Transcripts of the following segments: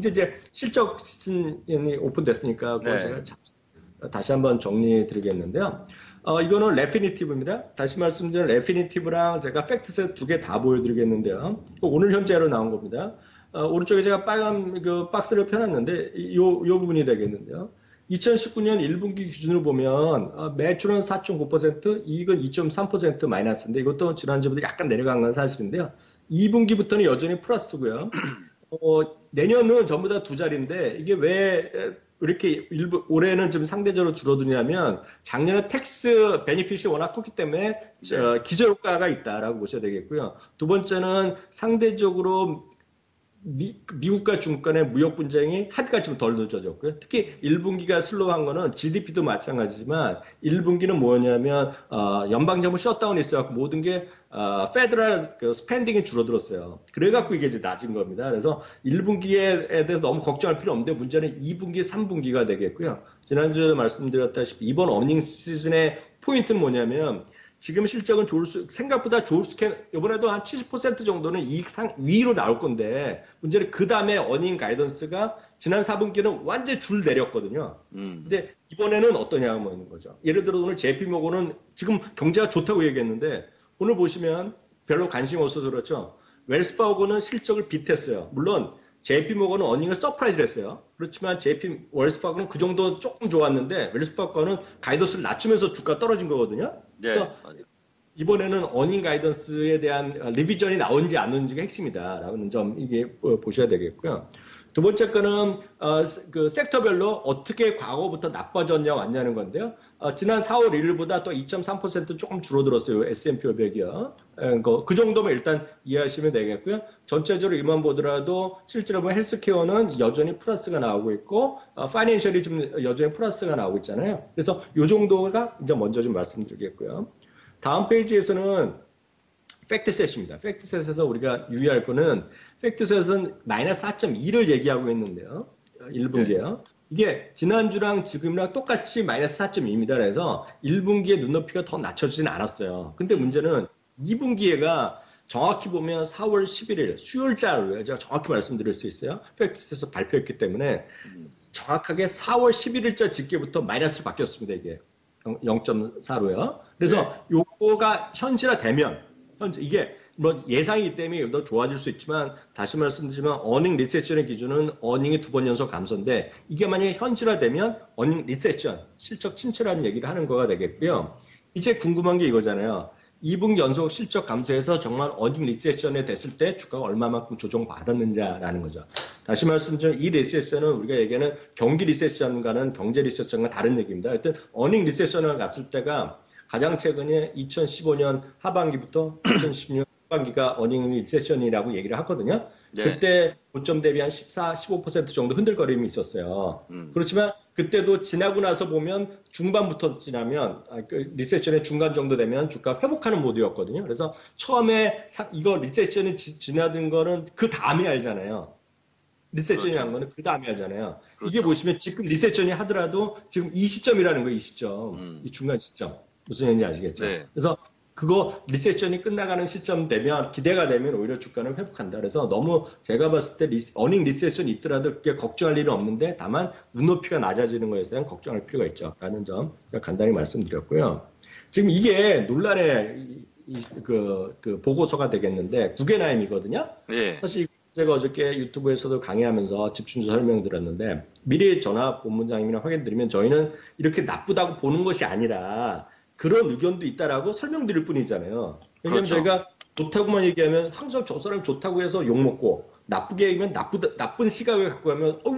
이제 이제 실적 시즌이 오픈됐으니까 네. 제가 자- 다시 한번 정리해 드리겠는데요. 어, 이거는 레피니티브입니다. 다시 말씀드린 레피니티브랑 제가 팩트셋 두 개 다 보여드리겠는데요. 오늘 현재로 나온 겁니다. 어, 오른쪽에 제가 빨간 그 박스를 펴놨는데 이- 요, 요 부분이 되겠는데요. 2019년 1분기 기준으로 보면 어, 매출은 4.9%, 이익은 2.3% 마이너스인데 이것도 지난주보다 약간 내려간 건 사실인데요. 2분기부터는 여전히 플러스고요. 어, 내년은 전부 다 두 자리인데 이게 왜 이렇게 일부 올해는 좀 상대적으로 줄어드냐면 작년에 텍스 베니핏이 워낙 컸기 때문에 저, 기저효과가 있다라고 보셔야 되겠고요. 두 번째는 상대적으로 미, 미국과 중국 간의 무역 분쟁이 합의가 좀 덜 늦어졌고요. 특히 1분기가 슬로우한 거는 GDP도 마찬가지지만 1분기는 뭐냐면 어, 연방정부 셧다운이 있어갖고 모든 게 어, 페더럴 그 스펜딩이 줄어들었어요. 그래갖고 이게 이제 낮은 겁니다. 그래서 1분기에 대해서 너무 걱정할 필요 없는데 문제는 2분기, 3분기가 되겠고요. 지난주에 말씀드렸다시피 이번 어닝 시즌의 포인트는 뭐냐면 지금 실적은 좋을 수, 생각보다 좋을 수, 이번에도 한 70% 정도는 이익 상, 위로 나올 건데, 문제는 그 다음에 어닝 가이던스가 지난 4분기는 완전히 줄 내렸거든요. 음. 근데 이번에는 어떠냐 뭐 있는 거죠. 예를 들어 오늘 JP모건은 지금 경제가 좋다고 얘기했는데, 오늘 보시면 별로 관심 없어서 그렇죠. 웰스파고는 실적을 비했어요. 물론 JP모건은 어닝을 서프라이즈를 했어요. 그렇지만 JP 웰스파고는 그 정도 조금 좋았는데 웰스파고는 가이던스를 낮추면서 주가 떨어진 거거든요. 네. 그래서 이번에는 어닝 가이던스에 대한 어, 리비전이 나온지 안 나온지가 핵심이다라는 점 이게 어, 보셔야 되겠고요. 두 번째 거는 어, 그 섹터별로 어떻게 과거부터 나빠졌냐 왔냐는 건데요. 어, 지난 4월 1일보다 또 2.3% 조금 줄어들었어요. S&P 500이요. 그, 그 정도면 일단 이해하시면 되겠고요. 전체적으로 이만 보더라도 실제로 보면 헬스케어는 여전히 플러스가 나오고 있고 어, 파이낸셜이 좀 여전히 플러스가 나오고 있잖아요. 그래서 이 정도가 이제 먼저 좀 말씀드리겠고요. 다음 페이지에서는 팩트셋입니다. 팩트셋에서 우리가 유의할 거는 팩트셋은 마이너스 4.2를 얘기하고 있는데요. 1분기에요. 이게 지난주랑 지금이랑 똑같이 마이너스 4.2입니다. 그래서 1분기에 눈높이가 더 낮춰지진 않았어요. 근데 문제는 2분기에가 정확히 보면 4월 11일 수요일자로 제가 정확히 말씀드릴 수 있어요. 팩트셋에서 발표했기 때문에 정확하게 4월 11일자 집계부터 마이너스로 바뀌었습니다. 이게 0.4로요. 그래서 요거가 현실화되면 현재 이게 뭐 예상이기 때문에 더 좋아질 수 있지만 다시 말씀드리지만 어닝 리세션의 기준은 어닝이 두 번 연속 감소인데 이게 만약에 현실화되면 어닝 리세션 실적 침체라는 얘기를 하는 거가 되겠고요. 이제 궁금한 게 이거잖아요. 2분기 연속 실적 감소해서 정말 어닝 리세션에 됐을 때 주가가 얼마만큼 조정받았는지라는 거죠. 다시 말씀드리면 이 리세션은 우리가 얘기하는 경기 리세션과는 경제 리세션과 다른 얘기입니다. 하여튼 어닝 리세션을 갔을 때가 가장 최근에 2015년 하반기부터 2016년 하반기가 어닝 리세션이라고 얘기를 하거든요. 네. 그때 고점 대비 한 14, 15% 정도 흔들거림이 있었어요. 음. 그렇지만 그때도 지나고 나서 보면 중반부터 지나면 아, 그 리세션의 중간 정도 되면 주가 회복하는 모드였거든요. 그래서 처음에 사- 이거 리세션이 지, 지나든 거는 그 다음에 알잖아요. 리세션이라는 그렇죠. 거는 그 다음에 알잖아요. 이게 그렇죠. 보시면 지금 리세션이 하더라도 지금 이 시점이라는 거예요, 이 시점. 음. 이 중간 시점. 무슨 얘기인지 아시겠죠? 네. 그래서 그거 리세션이 끝나가는 시점 되면 기대가 되면 오히려 주가는 회복한다. 그래서 너무 제가 봤을 때 리, 어닝 리세션이 있더라도 그게 걱정할 일은 없는데 다만 눈높이가 낮아지는 거에 대한 걱정할 필요가 있죠. 라는 점 간단히 말씀드렸고요. 지금 이게 논란의 그, 그 보고서가 되겠는데 구겐하임이거든요. 예. 사실 제가 어저께 유튜브에서도 강의하면서 집중해서 설명 드렸는데 미리 전화 본부장님이랑 확인 드리면 저희는 이렇게 나쁘다고 보는 것이 아니라 그런 의견도 있다라고 설명드릴 뿐이잖아요. 왜냐면 그렇죠. 저희가 좋다고만 얘기하면 항상 저 사람 좋다고 해서 욕먹고 나쁘게 얘기하면 나쁘다, 나쁜 시각을 갖고 가면 어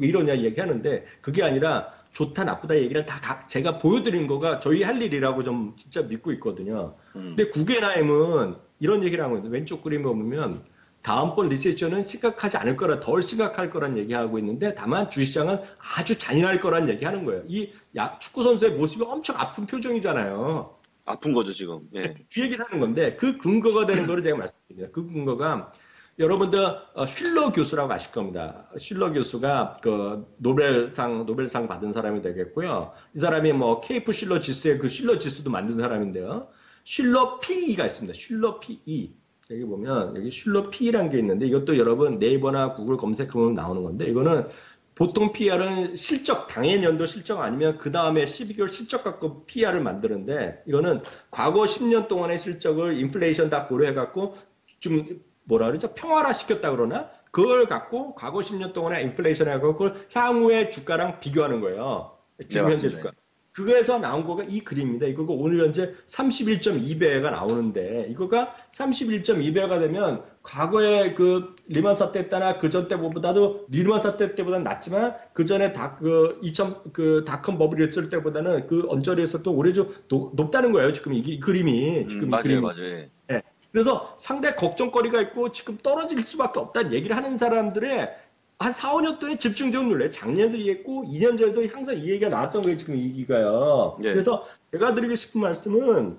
왜 이러냐 얘기하는데 그게 아니라 좋다 나쁘다 얘기를 다 각- 제가 보여드린 거가 저희 할 일이라고 좀 진짜 믿고 있거든요. 음. 근데 구겐하임은 이런 얘기를 하고 있는데 왼쪽 그림에 보면 다음번 리세션은 심각하지 않을 거라 덜 심각할 거란 얘기하고 있는데 다만 주시장은 아주 잔인할 거란 얘기하는 거예요. 이 야- 축구 선수의 모습이 엄청 아픈 표정이잖아요. 아픈 거죠 지금. 예. 그 얘기를 하는 건데 그 근거가 되는 거를 제가 말씀드립니다. 그 근거가 여러분들 어, 슐러 교수라고 아실 겁니다. 슐러 교수가 그 노벨상 노벨상 받은 사람이 되겠고요. 이 사람이 뭐 케이프 슐러 지수의 그 슐러 지수도 만든 사람인데요. 슐러 PE가 있습니다. 슐러 PE. 여기 보면 여기 슐러 P라는 게 있는데 이것도 여러분 네이버나 구글 검색하면 나오는 건데 이거는 보통 PR은 실적 당해 연도 실적 아니면 그 다음에 12개월 실적 갖고 PR을 만드는데 이거는 과거 10년 동안의 실적을 인플레이션 다 고려해 갖고 좀 뭐라 그러죠 평화화 시켰다 그러나 그걸 갖고 과거 10년 동안의 인플레이션 해갖고 그걸 향후의 주가랑 비교하는 거예요. 지금 네, 현재. 주가. 그거에서 나온 거가 이 그림입니다. 이거가 오늘 현재 31.2배가 나오는데 이거가 31.2배가 되면 과거에 그 리만 사태 때나 그전 때보다도 리만 사태 때보다는 낮지만 그 전에 다그 2000 그 닷컴 버블이 있을 때보다는 그 언저리에서 또 오히려 좀 노- 높다는 거예요. 지금 이게 이 그림이 지금 음, 이 맞아요, 그림이. 맞아요. 예. 그래서 상대 걱정거리가 있고 지금 떨어질 수밖에 없다는 얘기를 하는 사람들의 한 4, 5년 동안 집중적으로 놀래. 작년도 이해했고 2년 전에도 항상 이 얘기가 나왔던 거예요. 지금 이기가요. 예. 그래서 제가 드리고 싶은 말씀은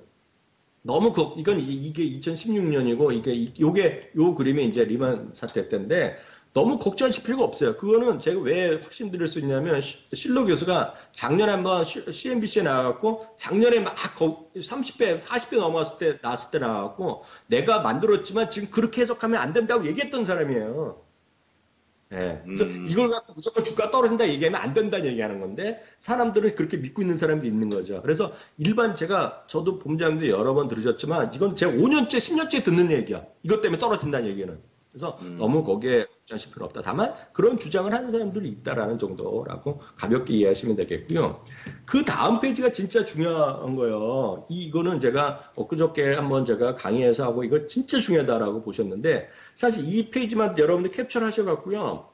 너무 그 이건 이- 이게 2016년이고 이게 이- 요게 요 그림이 이제 리만 사태 때인데 너무 걱정하실 필요가 없어요. 그거는 제가 왜 확신 드릴 수 있냐면 시- 실로 교수가 작년에 한번 CNBC에 나와갖고 작년에 막 거- 30배, 40배 넘어갔을 때 나왔을 때 나와갖고 내가 만들었지만 지금 그렇게 해석하면 안 된다고 얘기했던 사람이에요. 예. 그래서 음. 이걸 갖고 무조건 주가 떨어진다 얘기하면 안 된다는 얘기하는 건데 사람들은 그렇게 믿고 있는 사람도 있는 거죠. 그래서 일반 제가 저도 본부장도 여러 번 들으셨지만 이건 제가 5년째, 10년째 듣는 얘기야. 이것 때문에 떨어진다는 얘기는. 그래서 음. 너무 거기에 걱정하실 필요 없다. 다만 그런 주장을 하는 사람들이 있다라는 정도라고 가볍게 이해하시면 되겠고요. 그 다음 페이지가 진짜 중요한 거예요. 이- 이거는 제가 엊그저께 한번 제가 강의에서 하고 이거 진짜 중요하다라고 보셨는데 사실 이 페이지만 여러분들 캡처를 하셔갖고요.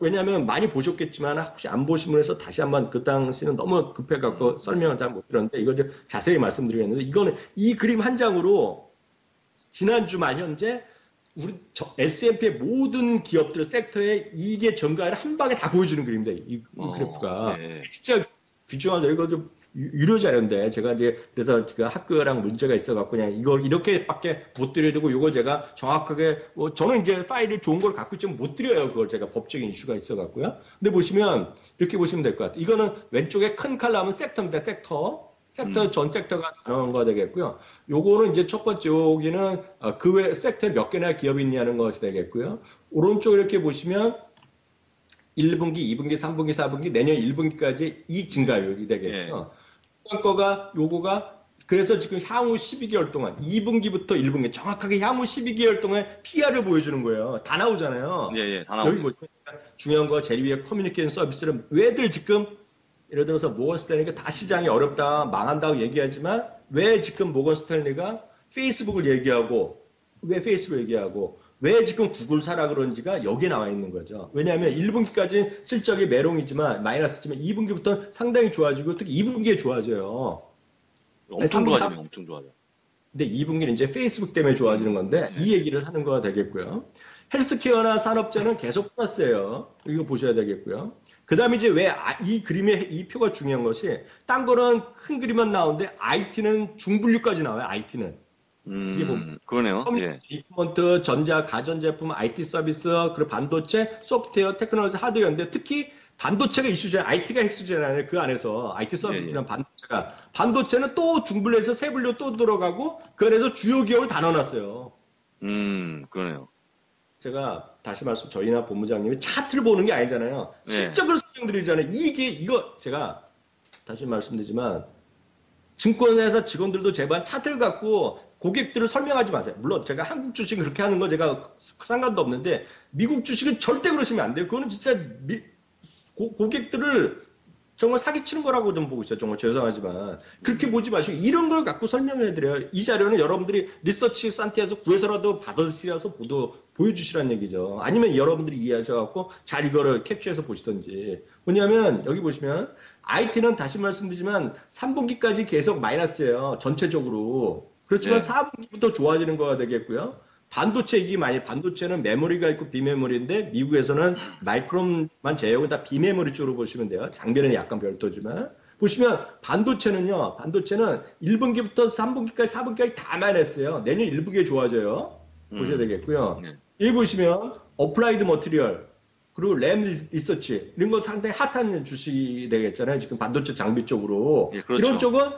왜냐하면 많이 보셨겠지만 혹시 안 보신 분에서 다시 한번 그 당시는 너무 급해갖고 설명을 잘 못 드렸는데 이걸 이제 자세히 말씀드리겠는데 이거는 이 그림 한 장으로 지난주 말 현재 우리 S&P의 모든 기업들 섹터의 이익의 전가를 한 방에 다 보여주는 그림입니다. 이, 이 어, 그래프가 예. 진짜 귀중하죠. 이거 좀 유- 유료 자료인데 제가 이제 그래서 제가 학교랑 문제가 있어갖고 그냥 이걸 이렇게밖에 못 드려야 되고 이거 제가 정확하게 뭐 저는 이제 파일을 좋은 걸 갖고 있지만 못 드려요. 그걸 제가 법적인 이슈가 있어갖고요. 근데 보시면 이렇게 보시면 될 것 같아요. 이거는 왼쪽에 큰 칼럼은 섹터입니다. 섹터. 섹터 음. 전 섹터가 단어가 되겠고요. 요거는 이제 첫 번째 여기는 어, 그외 섹터에 몇 개나 기업이 있냐는 것이 되겠고요. 오른쪽 이렇게 보시면 1분기, 2분기, 3분기, 4분기, 내년 1분기까지 이익 증가율이 되겠고요. 중간 거가 요거가 그래서 지금 향후 12개월 동안 2분기부터 1분기 정확하게 향후 12개월 동안 PR을 보여주는 거예요. 다 나오잖아요. 예, 예, 다 여기 나오죠. 보시면 중요한 거 제일 위에 커뮤니케이션 서비스를 왜들 지금 예를 들어서 모건 스탠리가 다 시장이 어렵다 망한다고 얘기하지만 왜 지금 모건 스탠리가 페이스북을 얘기하고 왜 페이스북을 얘기하고 왜 지금 구글 사라 그런지가 여기에 나와 있는 거죠. 왜냐하면 1분기까지 실적이 매롱이지만 마이너스지만 2분기부터 상당히 좋아지고 특히 2분기에 좋아져요. 엄청 삼- 엄청 좋아져. 근데 2분기는 이제 페이스북 때문에 좋아지는 건데 네. 이 얘기를 하는 거가 되겠고요. 헬스케어나 산업재는 계속 플러스예요. 이거 보셔야 되겠고요. 그 다음에 이제 왜 이 그림의 이 표가 중요한 것이 딴 거는 큰 그림만 나오는데 IT는 중분류까지 나와요. IT는. 이게 뭐- 음, 그러네요. 예. 이프먼트, 전자, 가전제품, IT 서비스, 그리고 반도체, 소프트웨어, 테크놀로지, 하드웨어인데 특히 반도체가 이슈잖아요. IT가 핵수잖아요. 그 안에서 IT 서비스랑 예, 반도체가. 반도체는 또 중분류해서 세 분류 또 들어가고 그 안에서 주요 기업을 다 넣어놨어요. 음, 그러네요. 제가 다시 말씀 저희나 본부장님이 차트를 보는 게 아니잖아요. 네. 실적을 설명드리잖아요. 이게 이거 제가 다시 말씀드리지만 증권회사 직원들도 제발 차트를 갖고 고객들을 설명하지 마세요. 물론 제가 한국 주식 그렇게 하는 거 제가 상관도 없는데 미국 주식은 절대 그러시면 안 돼요. 그거는 진짜 미- 고, 고객들을 정말 사기치는 거라고 좀 보고 있어요. 정말 죄송하지만. 그렇게 보지 마시고 이런 걸 갖고 설명을 해드려요. 이 자료는 여러분들이 리서치 산티에서 구해서라도 받아쓰셔서 보도 보여주시라는 얘기죠. 아니면 여러분들이 이해하셔갖고 잘 이거를 캡처해서 보시던지. 뭐냐면 여기 보시면 IT는 다시 말씀드리지만 3분기까지 계속 마이너스예요. 전체적으로. 그렇지만 네. 4분기부터 좋아지는 거가 되겠고요. 반도체 이기 많이 반도체는 메모리가 있고 비메모리인데 미국에서는 마이크론만 제외하고 다 비메모리 쪽으로 보시면 돼요. 장비는 약간 별도지만 보시면 반도체는요. 반도체는 1분기부터 3분기까지 4분기까지 다 마이너스예요. 내년 1분기에 좋아져요. 보셔야 음. 되겠고요. 네. 여기 보시면 어플라이드 머티리얼 그리고 램 리서치 이런 거 상당히 핫한 주식이 되겠잖아요. 지금 반도체 장비 쪽으로 예, 그렇죠. 이런 쪽은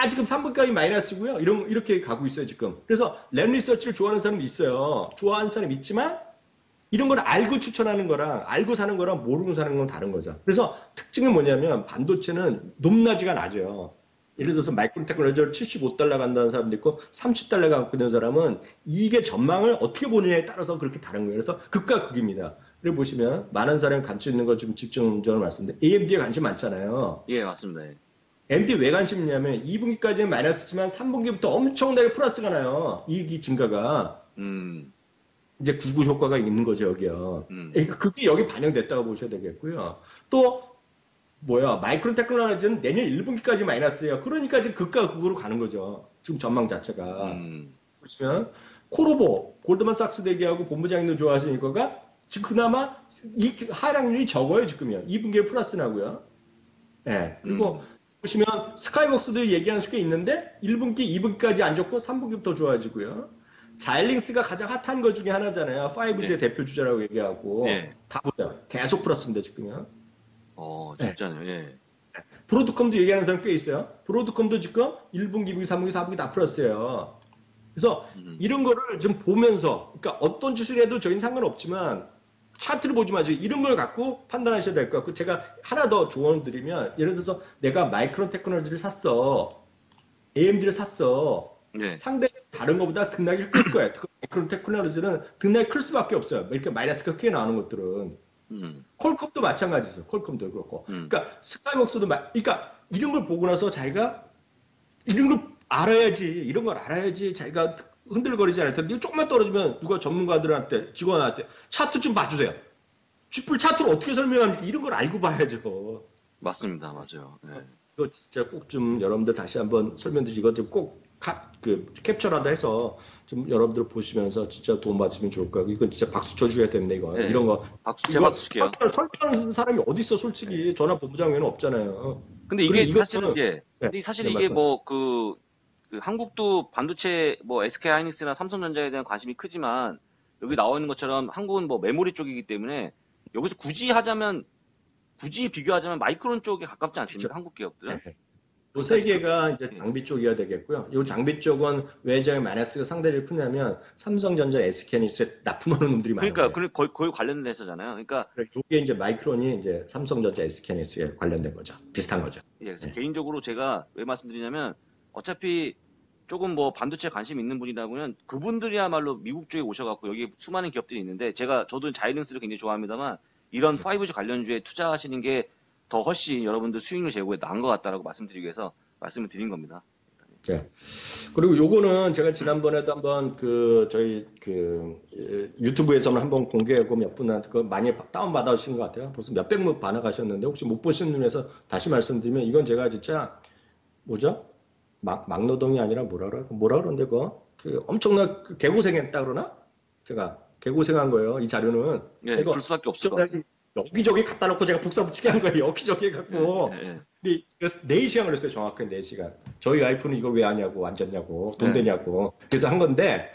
다 지금 3분까지 마이너스고요. 이런 이렇게 가고 있어요 지금. 그래서 랩 리서치를 좋아하는 사람이 있어요. 좋아하는 사람이 있지만 이런 걸 알고 추천하는 거랑 알고 사는 거랑 모르고 사는 건 다른 거죠. 그래서 특징이 뭐냐면 반도체는 높낮이가 낮아요. 예를 들어서 마이크론 테크놀로지를 75달러 간다는 사람도 있고 30달러 갖고 있는 사람은 이게 전망을 어떻게 보느냐에 따라서 그렇게 다른 거예요. 그래서 극과 극입니다. 그리고 보시면 많은 사람이 관심 있는 거좀 집중적으로 말씀드린데 AMD에 관심 많잖아요. 예, 맞습니다. 예. AMD 왜 관심 있냐면 2분기까지는 마이너스지만 3분기부터 엄청나게 플러스가 나요. 이익이 증가가. 음, 이제 구구 효과가 있는 거죠, 여기요. 음. 그러니까 그게 여기 반영됐다고 보셔야 되겠고요. 또 뭐야 마이크론 테크놀로지는 내년 1분기까지 마이너스예요. 그러니까 지금 극과 극으로 가는 거죠. 지금 전망 자체가 음, 보시면 코로보 골드만삭스 대기하고 본부장님도 좋아하시니까가 지금 그나마 이 하락률이 적어요 지금요. 2분기에 플러스 나고요. 예. 그리고 보시면 스카이복스도 얘기하는 수가 있는데 1분기, 2분기까지 안 좋고 3분기부터 좋아지고요. 자일링스가 가장 핫한 것 중에 하나잖아요. 5G 의 네. 대표 주자라고 얘기하고 네. 다 보세요. 계속 플러스인데 지금요. 어, 네. 진짜요, 예. 브로드컴도 얘기하는 사람 꽤 있어요. 브로드컴도 지금 1분기, 2분기, 3분기, 4분기 다 플러스예요. 그래서 음. 이런 거를 좀 보면서, 그러니까 어떤 해도 저희는 상관없지만 차트를 보지 마시고 이런 걸 갖고 판단하셔야 될 것 같고 제가 하나 더 조언을 드리면 예를 들어서 내가 마이크론 테크놀로지를 샀어. AMD를 샀어. 예. 상대 다른 것보다 등락이 클 거야. 마이크론 테크놀로지는 등락이 클 수밖에 없어요. 이렇게 마이너스가 크게 나오는 것들은. 음, 콜컴도 마찬가지죠. 콜컴도 그렇고. 음. 그러니까 스카이웍스도 마, 그러니까 이런 걸 보고 나서 자기가 이런 걸 알아야지, 이런 걸 알아야지 자기가 흔들거리지 않을 텐데 조금만 떨어지면 누가 전문가들한테 직원한테 차트 좀 봐주세요. 쥐뿔 차트를 어떻게 설명합니까? 이런 걸 알고 봐야죠. 맞습니다. 맞아요. 예. 이거 진짜 꼭 좀 여러분들 다시 한번 설명드리고 이거 좀꼭 그 캡처라도 해서 좀 여러분들 보시면서 진짜 도움 받으시면 좋을 거예요. 이건 진짜 박수 쳐줘야 됩니다. 이거 네. 이런 거 박수, 제가 박수 칠게요. 설득하는 사람이 어디 있어 솔직히 전화 본부장 외에는 없잖아요. 근데 이게 사실은 예. 근데 사실 네, 이게. 뭐 그 한국도 반도체 뭐 SK 하이닉스나 삼성전자에 대한 관심이 크지만 여기 나와 있는 것처럼 한국은 뭐 메모리 쪽이기 때문에 여기서 굳이 하자면 굳이 비교하자면 마이크론 쪽에 가깝지 않습니까? 그렇죠. 한국 기업들은. 요세 개가 이제 네. 장비 쪽이어야 되겠고요. 이 장비 쪽은 왜 저희 마이너스가 상대를 크냐면 삼성전자, SK하이닉스 납품하는 놈들이 많아요. 그러니까 그 거의 거의 관련된 회사잖아요. 그러니까 이게 이제 마이크론이 이제 삼성전자, SK하이닉스에 관련된 거죠. 비슷한 거죠. 예, 그래서 네. 개인적으로 제가 왜 말씀드리냐면 어차피 조금 뭐 반도체 관심 있는 분이라면 그분들이야말로 미국 쪽에 오셔갖고 여기 수많은 기업들이 있는데 제가 저도 자이링스를 굉장히 좋아합니다만 이런 5G 관련주에 투자하시는 게 더 훨씬 여러분들 수익률 제고에 나은 것 같다라고 말씀드리기 위해서 말씀을 드린 겁니다. 네. 그리고 요거는 제가 지난번에도 한번 그 저희 그 예, 유튜브에서는 한번 공개하고 몇 분한테 그 많이 다운 받아주신 것 같아요. 벌써 몇백 명 반응하셨는데 혹시 못 보신 분에서 다시 말씀드리면 이건 제가 진짜 뭐죠? 막 막노동이 아니라 뭐라 그러 뭐라 그러는데 그거 그 엄청난 그 개고생했다 그러나? 제가 개고생한 거예요. 이 자료는 예, 이거 그럴 수밖에 없을 것 같아요. 여기저기 갖다 놓고 제가 복사 붙이게 한 거예요. 여기저기 해갖고. 예, 예. 근데 그래서 4시간 걸렸어요. 정확하게 4시간. 저희 와이프는 이걸 왜 하냐고, 안 졌냐고, 돈 네. 되냐고. 그래서 한 건데,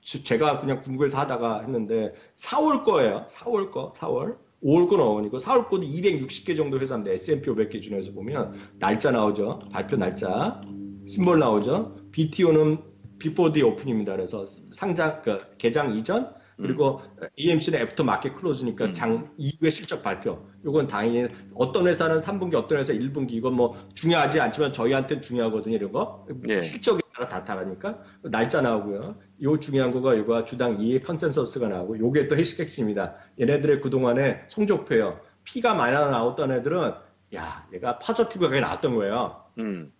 지- 제가 그냥 궁금해서 하다가 했는데, 4월 거예요. 4월 거, 4월. 5월 거는 어머니고, 4월 거도 260개 정도 회사인데, S&P 500 기준에서 보면, 날짜 나오죠. 발표 날짜. 심볼 나오죠. BTO는 before the open입니다. 그래서 상장, 그, 개장 이전, 그리고 AMC는 애프터 마켓 클로즈니까 음. 장 이후의 실적 발표. 요건 당연히 어떤 회사는 3분기, 어떤 회사 1분기 이건 뭐 중요하지 않지만 저희한테는 중요하거든요. 이런 거. 예. 실적에 따라 다 다르니까 날짜 나오고요. 요 중요한 거가 요거 주당 이익 컨센서스가 나오고 요게 또 핵심 핵심입니다. 얘네들의 그동안의 성적표요. 피가 많이 나왔던 애들은 야, 얘가 파저티브하게 나왔던 거예요. 음,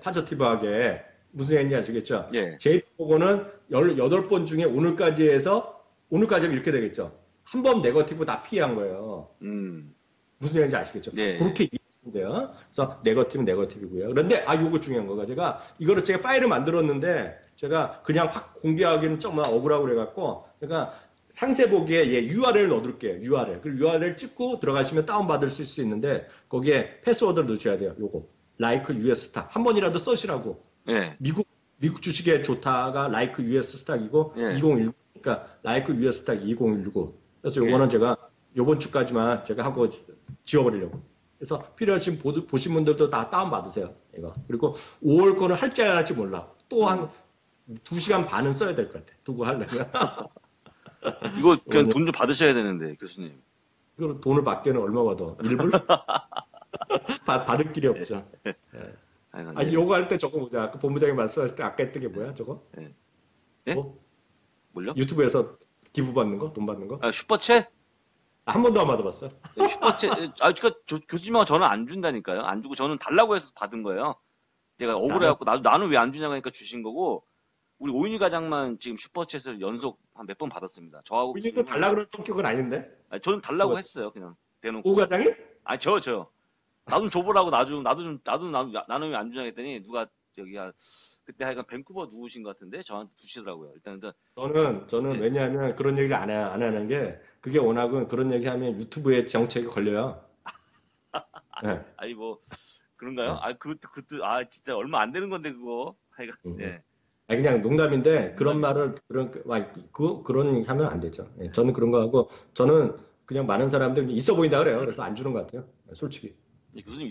파저티브하게 무슨 얘기인지 아시겠죠? 예, 제이포고는 18번 중에 오늘까지 해서 오늘까지 하면 이렇게 되겠죠. 한 번 네거티브 다 피한 거예요. 음, 무슨 얘기인지 아시겠죠? 네. 그렇게 이해했는데요. 그래서 네거티브 네거티브고요. 그런데 아 요거 중요한 거가 제가 이거를 제가 파일을 만들었는데 제가 그냥 확 공개하기는 정말 억울하고 그래갖고 제가 상세 보기에 예, URL 넣어둘게요. URL. 그리고 URL 찍고 들어가시면 다운받을 수 있는데 거기에 패스워드를 넣으셔야 돼요. 요거. Like US 스탁. 한 번이라도 써시라고. 예, 미국 미국 주식에 좋다가 라이크 US 스탁이고 예. 2019 그러니까 라이크 US 스탁 2019 그래서 요거는 제가 요번 주까지만 제가 하고 지워버리려고 그래서 필요하신 보, 보신 분들도 다 다운 받으세요. 이거. 그리고 5월 거는 할지 안 할지 몰라. 또한 2시간 반은 써야 될 것 같아. 두고 하려면. 이거 그냥 돈 좀 받으셔야 되는데 교수님. 그럼 돈을 받기에는 얼마 받아? 1불? 받, 받을 길이 없죠. 아니, 아니, 네. 요거 할 때 저거 보자. 아까 본부장님 말씀하실 때 아까 했던 게 뭐야, 저거? 예? 뭐? 뭘요? 유튜브에서 기부 받는 거? 돈 받는 거? 아, 슈퍼챗? 한 번도 안 받아봤어. 네, 슈퍼챗. 아, 그러니까 조- 교수님하고 저는 안 준다니까요. 안 주고 저는 달라고 해서 받은 거예요. 제가 억울해갖고 나도 나는 왜 안 주냐고 하니까 주신 거고 우리 오윤희 과장만 지금 슈퍼챗을 연속 한 몇 번 받았습니다. 저하고 우리도 달라 그런 성격은 아닌데? 아니, 저는 달라고 뭐- 했어요. 그냥 대놓고. 오 과장이? 아니 저 저요. 나도 줘보라고 나도 나도 좀 나도 왜안 주냐 했더니 누가 저기 한 그때 하여간 밴쿠버 누구신 것 같은데 저한테 주시더라고요. 일단 일단 저는 저는 네. 왜냐하면 그런 얘기를 안, 해, 안 하는 게 그게 워낙은 그런 얘기하면 유튜브에 정책이 걸려요. 네. 아니 뭐 그런가요? 네. 아 그것도 그것도 아 진짜 얼마 안 되는 건데 그거. 하여간 음. 네. 아니, 그냥 농담인데 그런 말을 그런 그, 아, 그 그런 하면 안 되죠. 예, 저는 그런 거 하고 저는 그냥 많은 사람들 있어 보인다 그래요. 그래서 안 주는 것 같아요. 솔직히. 교수님